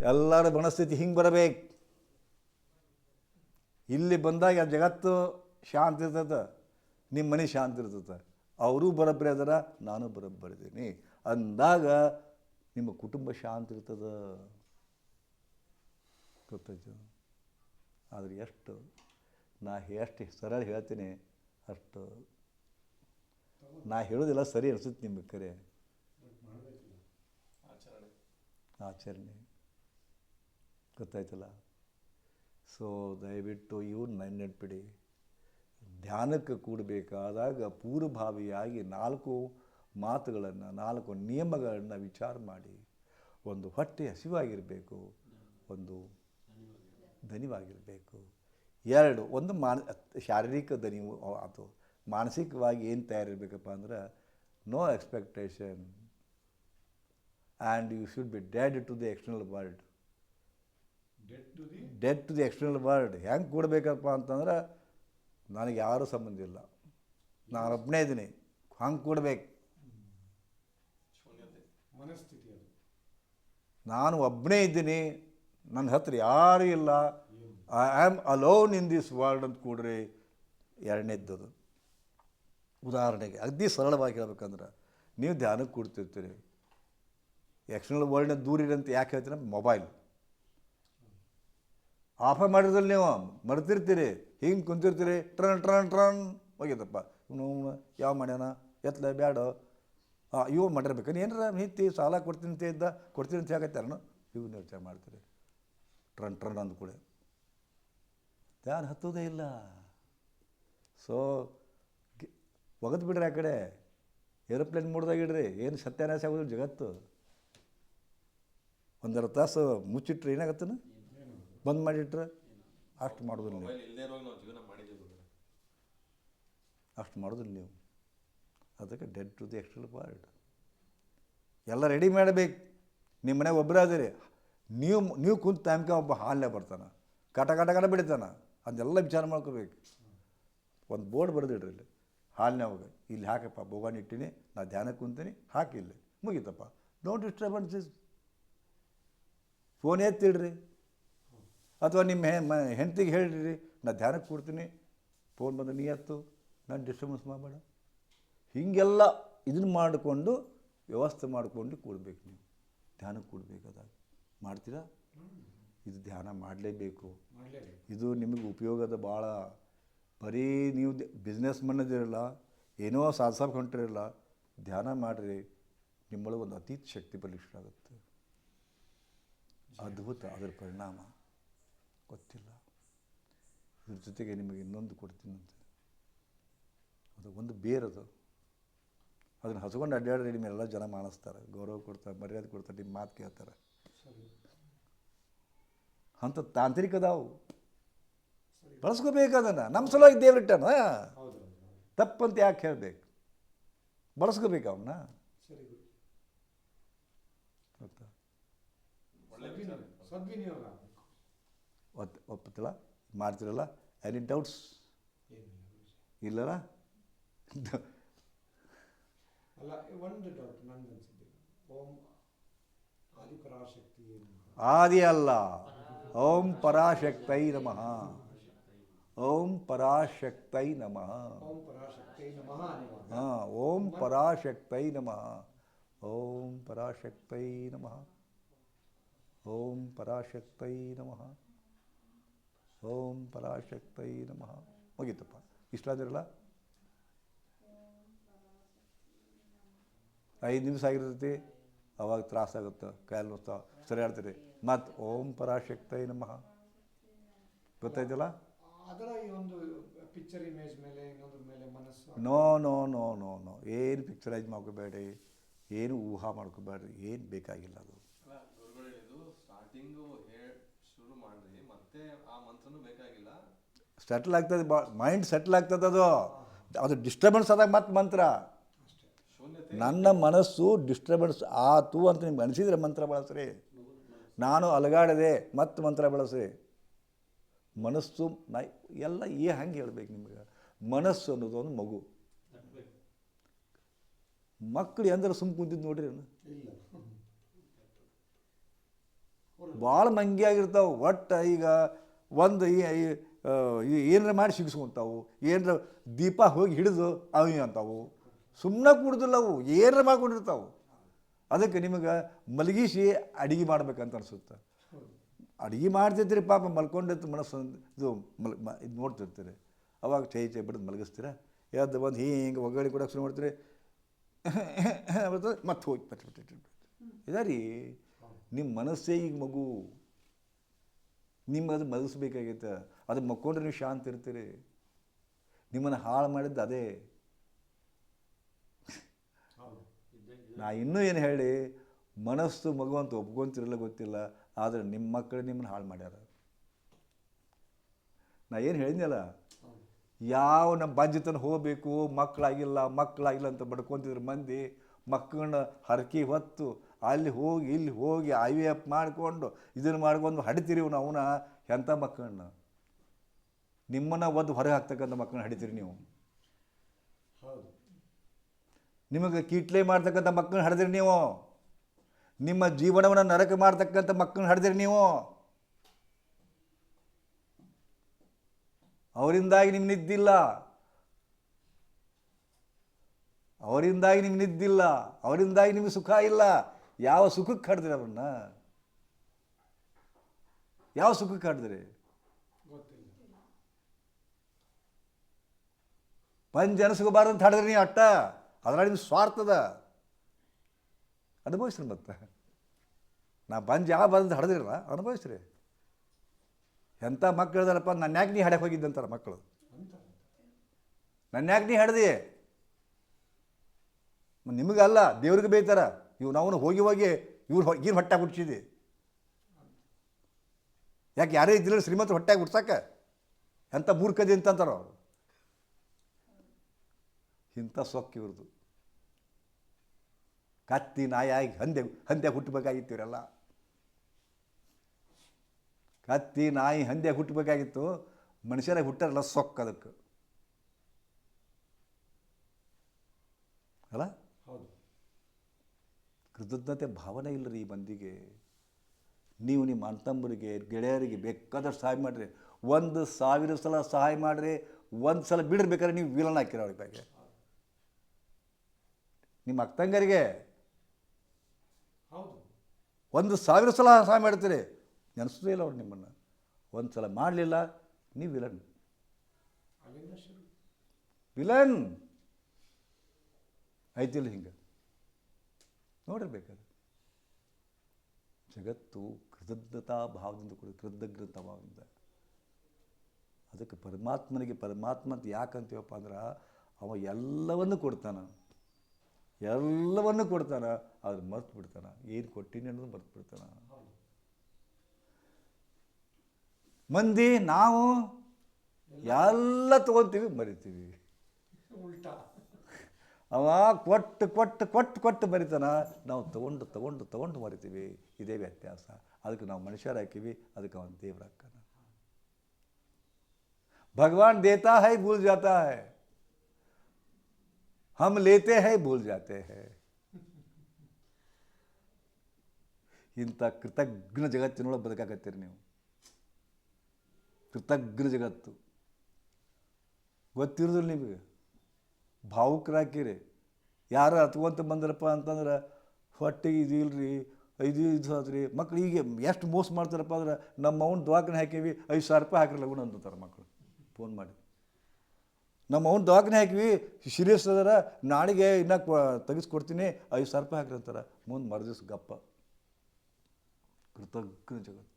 ಎಲ್ಲರ ಮನಸ್ಥಿತಿ ಹಿಂಗೆ ಬರಬೇಕು. ಇಲ್ಲಿ ಬಂದಾಗ ಜಗತ್ತು ಶಾಂತಿ ಇರ್ತದೆ, ನಿಮ್ಮ ಮನೆ ಶಾಂತಿ ಇರ್ತದೆ. ಅವರೂ ಬರೋಬ್ಬರಿ ಅದರ, ನಾನು ಬರೋಬ್ಬರಿದ್ದೀನಿ ಅಂದಾಗ ನಿಮ್ಮ ಕುಟುಂಬ ಶಾಂತಿ ಇರ್ತದೆ. ಗೊತ್ತಾಯ್ತು? ಆದರೆ ಎಷ್ಟು, ನಾ ಎಷ್ಟು ಸರಳ ಹೇಳ್ತೀನಿ, ಅಷ್ಟು. ನಾ ಹೇಳೋದಿಲ್ಲ, ಸರಿ ಅನಿಸುತ್ತೆ ನಿಮ್ಮ ಕರೆ. ಆಚರಣೆ. ಗೊತ್ತಾಯ್ತಲ್ಲ? ಸೊ ದಯವಿಟ್ಟು ಇವ್ರು ನೆನ್ಪಿಡಿ ಧ್ಯಾನಕ್ಕೆ ಕೂಡಬೇಕಾದಾಗ ಪೂರ್ವಭಾವಿಯಾಗಿ ನಾಲ್ಕು ಮಾತುಗಳನ್ನು, ನಾಲ್ಕು ನಿಯಮಗಳನ್ನು ವಿಚಾರ ಮಾಡಿ. ಒಂದು ಹೊಟ್ಟೆ ಹಸಿವಾಗಿರಬೇಕು, ಒಂದು ದನಿವಾಗಿರಬೇಕು ಎರಡು, ಒಂದು ಮಾನ ಶಾರೀರಿಕ ದನಿವು ಅದು ಮಾನಸಿಕವಾಗಿ ಏನು ತಯಾರಿರಬೇಕಪ್ಪ ಅಂದ್ರೆ no expectation and you should be dead to the external world dead to the external world ಹೆಂಗೆ ಕೂಡಬೇಕಪ್ಪ ಅಂತಂದ್ರೆ ನನಗೆ ಯಾರೂ ಸಂಬಂಧ ಇಲ್ಲ. ನಾನು ಒಬ್ಬನೇ ಇದ್ದೀನಿ. ಹಂಗೆ ಕೂಡಬೇಕು. ಮನಸ್ಥಿತಿ ನಾನು ಒಬ್ಬನೇ ಇದ್ದೀನಿ. ನನ್ನ ಹತ್ರ ಯಾರೂ ಇಲ್ಲ. I am alone in this world ಅಂತ ಕೂಡ್ರಿ ಎರಡನೇದ್ದದು ಉದಾಹರಣೆಗೆ ಅಗದಿ ಸರಳವಾಗಿ ಹೇಳ್ಬೇಕಂದ್ರೆ ನೀವು ಧ್ಯಾನಕ್ಕೆ ಕೂಡ್ತಿರ್ತೀರಿ. ಎಕ್ಸ್ಟರ್ನಲ್ ವರ್ಲ್ಡ್ನ ದೂರ ಇರಂತ ಯಾಕೆ ಹೇಳ್ತೀರ? ಮೊಬೈಲ್ ಆಫ ಮಾಡಿದ್ರಲ್ಲಿ ನೀವು ಮರ್ತಿರ್ತೀರಿ, ಹಿಂಗೆ ಕುಂತಿರ್ತೀರಿ, ಟ್ರನ್ ಟ್ರನ್ ಟ್ರನ್ ಹೋಗಿದ್ದಪ್ಪ ಇವನು ಯಾವ ಮಾಡ್ಯಾನ ಎತ್ತಲೆ ಬೇಡ ಹಾಂ ಇವು ಮಾಡಿರ್ಬೇಕು. ಏನಾರ ನಿಂತಿ, ಸಾಲ ಕೊಡ್ತೀನಿ ಅಂತ ಇದ್ದ, ಕೊಡ್ತೀನಿ ಅಂತ ಹೇಗತ್ತಾರನು ಇವು ಯೋಚನೆ ಮಾಡ್ತೀರಿ. ಟ್ರನ್ ಟ್ರನ್ ಅಂದ ಕೂಡ ಧ್ಯಾನ ಹತ್ತೋದೇ ಇಲ್ಲ. ಸೊ ಒಗದು ಬಿಡ್ರಿ ಆ ಕಡೆ. ಏರೋಪ್ಲೇನ್ ಮೂಡ್ದಾಗಿಡ್ರಿ ಏನು ಸತ್ಯಾನಾಶ ಆಗೋದು ಜಗತ್ತು. ಒಂದೆರಡು ತಾಸು ಮುಚ್ಚಿಟ್ರೆ ಏನಾಗತ್ತನ? ಬಂದ್ ಮಾಡಿಟ್ರೆ ಅಷ್ಟು ಮಾಡೋದಿಲ್ಲ ನೀವು. ಅಷ್ಟು ಮಾಡೋದಿಲ್ಲ ನೀವು. ಅದಕ್ಕೆ dead to the external part ಎಲ್ಲ ರೆಡಿ ಮಾಡಬೇಕು. ನಿಮ್ಮ ಮನೆಗೆ ಒಬ್ಬರೇ ಅದಿರಿ. ನೀವು ನೀವು ಕುಂತ ಟೈಮ್ಗೆ ಒಬ್ಬ ಹಾಲೇ ಬರ್ತಾನೆ. ಕಟ ಕಟ ಕಟ ಬಿಡ್ತಾನೆ. ಅದೆಲ್ಲ ವಿಚಾರ ಮಾಡ್ಕೋಬೇಕು. ಒಂದು ಬೋರ್ಡ್ ಬರೆದಿಡ್ರಿ ಇಲ್ಲಿ. ಹಾಲಿನವಾಗ ಇಲ್ಲಿ ಹಾಕಪ್ಪ ಬೋಗಾನ ಇಟ್ಟಿನಿ. ನಾ ಧ್ಯಾನಕ್ಕೆ ಕುಂತೀನಿ. ಹಾಕಿ ಇಲ್ಲಿ. ಮುಗೀತಪ್ಪ. ಡೋಂಟ್ ಡಿಸ್ಟರ್ಬೆನ್ಸಸ್ ಫೋನ್ ಎತ್ತಿಡ್ರಿ. ಅಥವಾ ನಿಮ್ಮ ಹೆ ಮ ಹೆಂಡ್ತಿಗೆ ಹೇಳಿರಿ ನಾ ಧ್ಯಾನಕ್ಕೆ ಕೂಡ್ತೀನಿ ಫೋನ್ ಬಂದು ನೀ ಎತ್ತು ನಾನು ಡಿಸ್ಟರ್ಬೆನ್ಸ್ ಮಾಡಬೇಡ. ಹೀಗೆಲ್ಲ ಇದನ್ನು ಮಾಡಿಕೊಂಡು ವ್ಯವಸ್ಥೆ ಮಾಡಿಕೊಂಡು ಕೂಡಬೇಕು ನೀವು. ಧ್ಯಾನಕ್ಕೆ ಕೂಡಬೇಕಾದಾಗ ಮಾಡ್ತೀರಾ? ಇದು ಧ್ಯಾನ ಮಾಡಲೇಬೇಕು. ಇದು ನಿಮಗೆ ಉಪಯೋಗದ ಭಾಳ ಬರೀ ನೀವು ಬಿಸ್ನೆಸ್ ಮನ್ನದಿರಲ್ಲ ಏನೋ ಸಾಧಿಸೋಕೆ ಹೊಂಟಿರಲ್ಲ ಧ್ಯಾನ ಮಾಡಿರಿ ನಿಮ್ಮೊಳಗೆ ಒಂದು ಅತೀತ ಶಕ್ತಿ ಬಲಿಷ್ಠ ಆಗುತ್ತೆ ಅದ್ಭುತ ಅದರ ಪರಿಣಾಮ. ಗೊತ್ತಿಲ್ಲ. ಇದ್ರ ಜೊತೆಗೆ ನಿಮಗೆ ಇನ್ನೊಂದು ಕೊಡ್ತೀನಂತೆ ಅದು ಒಂದು ಬೇರದು. ಅದನ್ನು ಹಚ್ಕೊಂಡು ಅಡ್ಡಾಡ್ರಿ ನಿಮ್ಮೆಲ್ಲ ಜನ ಮಾಡಿಸ್ತಾರೆ ಗೌರವ ಕೊಡ್ತಾರೆ ಮರ್ಯಾದೆ ಕೊಡ್ತಾರೆ ನಿಮ್ಮ ಮಾತು ಕೇಳ್ತಾರೆ. ಅಂತ ಅಂಥ ತಾಂತ್ರಿಕ ಅದಾವು. ಬಳಸ್ಕೋಬೇಕು ಅದನ್ನು ನಮ್ಮ ಸಲುವಾಗಿ ದೇವ್ರಿಟ್ಟನ. ತಪ್ಪಂತ ಯಾಕೆ ಹೇಳಬೇಕು? ಬಳಸ್ಕೋಬೇಕು ಅವನ್ನ ಗೊತ್ತಾ? ಒತ್ ಒಪ್ಪತ್ತಲ್ಲ ಮಾಡ್ತಿರಲ್ಲ ಎನಿ ಡೌಟ್ಸ್ ಇಲ್ಲಲ್ಲ ಅಲ್ಲ ಒಂದು ಡೌಟ್ ನನಗೆ ಅನ್ಸಿದ್ದು ಓಂ ಆದಿ ಪರಾಶಕ್ತಿ ಆದಿ ಅಲ್ಲ ಓಂ ಪರಾಶಕ್ತೈ ನಮಃ. ಓಂ ಪರಾಶಕ್ತೈ ನಮಃ. ಓಂ ಪರಾಶಕ್ತಿ ನಮಃ ಅನ್ನುವಾಗ. ಹಾಂ ಓಂ ಪರಾಶಕ್ತೈ ನಮಃ. ಓಂ ಪರಾಶಕ್ತೈ ನಮಃ. ಓಂ ಪರಾಶಕ್ತೈ ನಮಃ. ಓಂ ಪರಾಶಕ್ತೈ ನಮಃ. ಮುಗೀತಪ್ಪ. ಇಷ್ಟಾದಿರಲ್ಲ? ಐದು ನಿಮಿಷ ಆಗಿರ್ತೈತಿ. ಅವಾಗ ತ್ರಾಸಾಗುತ್ತೆ ಕಾಲು ಸರಿ ಆಡ್ತೀರಿ ಮತ್ತು ಓಂ ಪರಾಶಕ್ತೈ ನಮಃ. ಗೊತ್ತಾಯ್ತಲ್ಲ? ಅದರ ಈ ಒಂದು ಪಿಕ್ಚರ್ ಇಮೇಜ್ ಮೇಲೆ ಇನ್ನೊಂದ್ರ ಮೇಲೆ ಮನಸ್ಸು no no no no no. ಏನು ಪಿಕ್ಚರೈಸ್ ಮಾಡ್ಕೋಬೇಡಿ ಏನು ಊಹಾ ಮಾಡ್ಕೋಬೇಡ್ರಿ ಏನು ಬೇಕಾಗಿಲ್ಲ ಅದು ಅಲ್ಲ ಗುರುಗಳು ಹೇಳಿದ್ದು ಸ್ಟಾರ್ಟಿಂಗು ಹೇ ಶುರು ಮಾಡ್ರಿ ಮತ್ತೆ ಆ ಮಂತ್ರನೂ ಬೇಕಾಗಿಲ್ಲ. ಸೆಟ್ಲ್ ಆಗ್ತದೆ ಮೈಂಡ್ ಸೆಟ್ಲ್ ಆಗ್ತದೆ ಅದು. ಅದು ಡಿಸ್ಟರ್ಬೆನ್ಸ್ ಆದಾಗ ಮತ್ತೆ ಮಂತ್ರ. ನನ್ನ ಮನಸ್ಸು ಡಿಸ್ಟರ್ಬೆನ್ಸ್ ಆತು ಅಂತ ನಿಮ್ಗೆ ಅನಿಸಿದ್ರೆ ಮಂತ್ರ ಬಳಸ್ರಿ. ನಾನು ಅಲಗಾಡದೆ ಮತ್ತೆ ಮಂತ್ರ ಬಳಸ್ರಿ. ಮನಸ್ಸು ನಾ ಎಲ್ಲ ಏ ಹಂಗೆ ಹೇಳ್ಬೇಕು ನಿಮ್ಗೆ. ಮನಸ್ಸು ಅನ್ನೋದು ಒಂದು ಮಗು. ಮಕ್ಕಳು ಎಂದ್ರೆ ಸುಮ್ಮ ಕುಂತಿದ್ದು ನೋಡ್ರಿ ಅವ್ನು. ಭಾಳ ಮಂಗಿಯಾಗಿರ್ತಾವೆ ಒಟ್ಟು ಈಗ ಒಂದು ಏನಾರ ಮಾಡಿ ಸಿಗಿಸ್ಕೊಂತಾವು, ಏನರ ದೀಪ ಹೋಗಿ ಹಿಡಿದು ಅವಿ ಅಂತಾವು. ಸುಮ್ಮನೆ ಕುಡ್ದಿಲ್ಲ ಅವು, ಏನರ ಮಾಡ್ಕೊಂಡಿರ್ತಾವೆ. ಅದಕ್ಕೆ ನಿಮಗೆ ಮಲಗಿಸಿ ಅಡಿಗೆ ಮಾಡ್ಬೇಕಂತ ಅನಿಸುತ್ತೆ. ಅಡುಗೆ ಮಾಡ್ತಿರ್ತೀರಿ ಪಾಪ ಮಲ್ಕೊಂಡಿರ್ತ ಮನಸ್ಸು ಇದು ಮಲ್ ಇದು ನೋಡ್ತಿರ್ತೀರಿ. ಅವಾಗ ಚೈ ಚೈ ಬಿಡೋದು ಮಲಗಿಸ್ತೀರ? ಎದ್ದು ಒಂದು ಹಿಂಗೆ ಒಗ್ಗರಣೆ ಕೊಡೋಕೆ ಶುರು ಮಾಡ್ತೀರಿ. ಮತ್ತೆ ಹೋಗಿ ಪಟ್ ಪಟ್ ಪಟ್ ಪಟ್. ಇದಾ ರೀ ನಿಮ್ಮ ಮನಸ್ಸೇ ಈಗ ಮಗು. ನಿಮ್ಮದು ಮಲಗಿಸ್ಬೇಕಾಗೈತೆ ಅದು ಮಕ್ಕೊಂಡ್ರೆ ನೀವು ಶಾಂತ ಇರ್ತೀರಿ. ನಿಮ್ಮನ್ನು ಹಾಳು ಮಾಡಿದ್ದು ಅದೇ. ನಾ ಇನ್ನೂ ಏನು ಹೇಳಿ, ಮನಸ್ಸು ಮಗು ಅಂತ ಒಪ್ಕೊಂತಿರಲ್ಲ ಗೊತ್ತಿಲ್ಲ, ಆದರೆ ನಿಮ್ಮ ಮಕ್ಕಳು ನಿಮ್ಮನ್ನು ಹಾಳು ಮಾಡ್ಯಾರ. ನಾ ಏನು ಹೇಳಿದ್ನಲ್ಲ, ಯಾವ ನಮ್ಮ ಬಾಧ್ಯತನ ಹೋಗಬೇಕು ಮಕ್ಕಳಾಗಿಲ್ಲ ಮಕ್ಕಳಾಗಿಲ್ಲ ಅಂತ ಬಡ್ಕೊತಿದ್ರು ಮಂದಿ, ಮಕ್ಕಳನ್ನ ಹರಕಿ ಹೊತ್ತು ಅಲ್ಲಿ ಹೋಗಿ ಇಲ್ಲಿ ಹೋಗಿ ಐ ವಿ ಎಫ್ ಮಾಡಿಕೊಂಡು ಇದನ್ನು ಮಾಡ್ಕೊಂಡು ಹಡಿತೀರಿ ಅವನ ಎಂಥ ಮಕ್ಕಳನ್ನ? ನಿಮ್ಮನ್ನು ಒದ್ದು ಹೊರಗೆ ಹಾಕ್ತಕ್ಕಂಥ ಮಕ್ಕಳನ್ನ ಹಡಿತೀರಿ ನೀವು. ಹೌದು. ನಿಮಗೆ ಕೀಟ್ಲೆ ಮಾಡ್ತಕ್ಕಂಥ ಮಕ್ಕಳನ್ನ ಹಡಿದ್ರಿ ನೀವು. ನಿಮ್ಮ ಜೀವನವನ್ನು ನರಕ ಮಾಡ್ತಕ್ಕಂಥ ಮಕ್ಕಳನ್ನ ಹಡಿದ್ರಿ ನೀವು. ಅವರಿಂದಾಗಿ ನಿಮ್ಗೆ ನಿದ್ದಿಲ್ಲ. ಅವರಿಂದಾಗಿ ನಿಮ್ಗೆ ನಿದ್ದಿಲ್ಲ. ಅವರಿಂದಾಗಿ ನಿಮಗೆ ಸುಖ ಇಲ್ಲ. ಯಾವ ಸುಖಕ್ಕೆ ಹಡ್ದಿರಿ ಅವ್ರನ್ನ ಯಾವ ಸುಖಕ್ಕೆ ಗೊತ್ತಿಲ್ಲ ಜನ ಅನಿಸ್ಕೋಬಾರ್ದು ಅಂತ ಹಾಡಿದ್ರಿ ನೀ ಅಟ್ಟ? ನಿಮ್ಗೆ ಸ್ವಾರ್ಥದ ಅನುಭವಿಸ್ರಿ ಮತ್ತೆ. ನಾ ಬಂದ್ ಯಾವ ಬಂದು ಹಡ್ದಿರಲ್ಲ, ಅನುಭವಿಸ್ರಿ. ಎಂಥ ಮಕ್ಕಳು ಇದಾರಪ್ಪ ನನ್ನ ಯಾಕೆ ನೀ ಹಡಕ್ಕೆ ಹೋಗಿದ್ದಂತಾರ ಮಕ್ಕಳು ನನ್ನ ಯಾಕೆ ನೀ ಹಾಡ್ದಿ? ನಿಮಗಲ್ಲ, ದೇವ್ರಿಗೆ ಬೈತಾರ ಇವ್ ನಾವು ಹೋಗಿ ಹೋಗಿ ಇವ್ರು ಇವ್ರು ಹೊಟ್ಟೆ ಹುಡ್ಸಿದಿ ಯಾಕೆ ಯಾರೇ ಇದ್ದಿಲ್ಲ ಶ್ರೀಮಂತ ಹೊಟ್ಟೆಗೆ ಹುಡ್ಸಕ್ಕೆ ಎಂಥ ಮೂರ್ಖದಿ ಅಂತಂತಾರ ಅವರು. ಇಂಥ ಸೊಕ್ಕ ಇವ್ರದ್ದು ಕತ್ತಿ ನಾಯಾಗಿ ಹಂದೆ ಹಂದೆ ಹುಟ್ಟಬೇಕಾಗಿತ್ತು ಇವರೆಲ್ಲ. ಕತ್ತಿ ನಾಯಿ ಹಂದೆ ಹುಟ್ಟಬೇಕಾಗಿತ್ತು, ಮನುಷ್ಯರಾಗಿ ಹುಟ್ಟಾರಲ್ಲ ಸೊಕ್ಕ ಅದಕ್ಕೆ ಅಲ್ಲ ಹೌದು ಕೃತಜ್ಞತೆ ಭಾವನೆ ಇಲ್ಲ ರೀ ಈ ಮಂದಿಗೆ. ನೀವು ನಿಮ್ಮ ಅಣ್ತಂಬರಿಗೆ ಗೆಳೆಯರಿಗೆ ಬೇಕಾದಷ್ಟು ಸಹಾಯ ಮಾಡಿರಿ. ಒಂದು ಸಾವಿರ ಸಲ ಸಹಾಯ ಮಾಡಿರಿ ಒಂದು ಸಲ ಬಿಡಿರ್ಬೇಕಾದ್ರೆ ನೀವು ವಿಲನ್ ಹಾಕಿರೋ ಅವ್ರ ಬಗ್ಗೆ ನಿಮ್ಮ ಅಕ್ಕಂಗರಿಗೆ ಹೌದು. ಒಂದು ಸಾವಿರ ಸಲ ಸಹಾಯ ಮಾಡ್ತೀರಿ. ನೆನೆಸೋದೇ ಇಲ್ಲ ಅವ್ರು ನಿಮ್ಮನ್ನು. ಒಂದು ಸಲ ಮಾಡಲಿಲ್ಲ ನೀವು ವಿಲನ್. ವಿಲನ್. ಐತಿಲ್ಲ ಹಿಂಗೆ. ನೋಡಿರ್ಬೇಕಾದ್ರೆ ಜಗತ್ತು ಕೃತಜ್ಞತಾ ಭಾವದಿಂದ ಕೂಡ ಕೃತಜ್ಞತ ಭಾವದಿಂದ. ಅದಕ್ಕೆ ಪರಮಾತ್ಮನಿಗೆ ಪರಮಾತ್ಮ ಅಂತ ಯಾಕಂತೀವಪ್ಪ ಅಂದ್ರೆ, ಅವ ಎಲ್ಲವನ್ನು ಕೊಡ್ತಾನ. ಎಲ್ಲವನ್ನು ಕೊಡ್ತಾನ, ಆದ್ರೆ ಮರ್ತು ಬಿಡ್ತಾನ. ಏನು ಕೊಟ್ಟಿನಿ ಅನ್ನೋದು ಮರ್ತು ಬಿಡ್ತಾನ. ಮಂದಿ ನಾವು ಎಲ್ಲ ತೊಗೊತೀವಿ, ಮರಿತೀವಿ. ಉಲ್ಟಾ. ಅವ ಕೊಟ್ಟು ಕೊಟ್ಟು ಕೊಟ್ಟು ಕೊಟ್ಟು ಬರಿತಾನ ನಾವು ತಗೊಂಡು ತಗೊಂಡು ತಗೊಂಡು ಮರಿತೀವಿ ಇದೇ ವ್ಯತ್ಯಾಸ ಅದಕ್ಕೆ ನಾವು ಮನುಷ್ಯರು ಹಾಕಿವಿ ಅದಕ್ಕೆ ಅವನು ದೇವ್ರ ಹಾಕ್ಕಾನ भगवान देता है भूल जाता है हम लेते हैं भूल जाते हैं ಇಂಥ ಕೃತಜ್ಞ ಜಗತ್ತಿನೊಳಗೆ ಬದುಕಾಕತ್ತೀರಿ ನೀವು ಕೃತಜ್ಞ ಜಗತ್ತು ಗೊತ್ತಿರೋದಿಲ್ಲ ನಿಮಗೆ ಭಾವುಕರಾಕಿರಿ ಯಾರು ಹತ್ಕೊಂತ ಬಂದ್ರಪ್ಪ ಅಂತಂದ್ರೆ, ಹೊಟ್ಟೆಗೆ ಇದು ಇಲ್ರಿ ಐದು ಇದು ಆದ್ರಿ. ಮಕ್ಳು ಈಗ ಎಷ್ಟು ಮೋಸ ಮಾಡ್ತಾರಪ್ಪ ಅಂದ್ರೆ, ನಮ್ಮ ಅವ್ನ ದವಾಖಾನೆ ಹಾಕೀವಿ, ಐದು ಸಾವಿರ ರೂಪಾಯಿ ಹಾಕಿರಲ್ಲ ಲಗುಣ ಅಂತಾರೆ ಮಕ್ಕಳು ಫೋನ್ ಮಾಡಿ. ನಮ್ಮ ಅವ್ನ ದವಾಖಾನೆ ಹಾಕಿವಿ ಸೀರಿಯಸ್ ಅದಾರ, ನಾಳೆಗೆ ಇನ್ನೂ ತೆಗಿಸ್ಕೊಡ್ತೀನಿ, ಐದು ಸಾವಿರ ರೂಪಾಯಿ ಹಾಕ್ರಿ ಅಂತಾರೆ. ಮುಂದೆ ಮರದಿವ್ಸ ಗಪ್ಪ. ಕೃತಜ್ಞ ಜಗತ್ತು.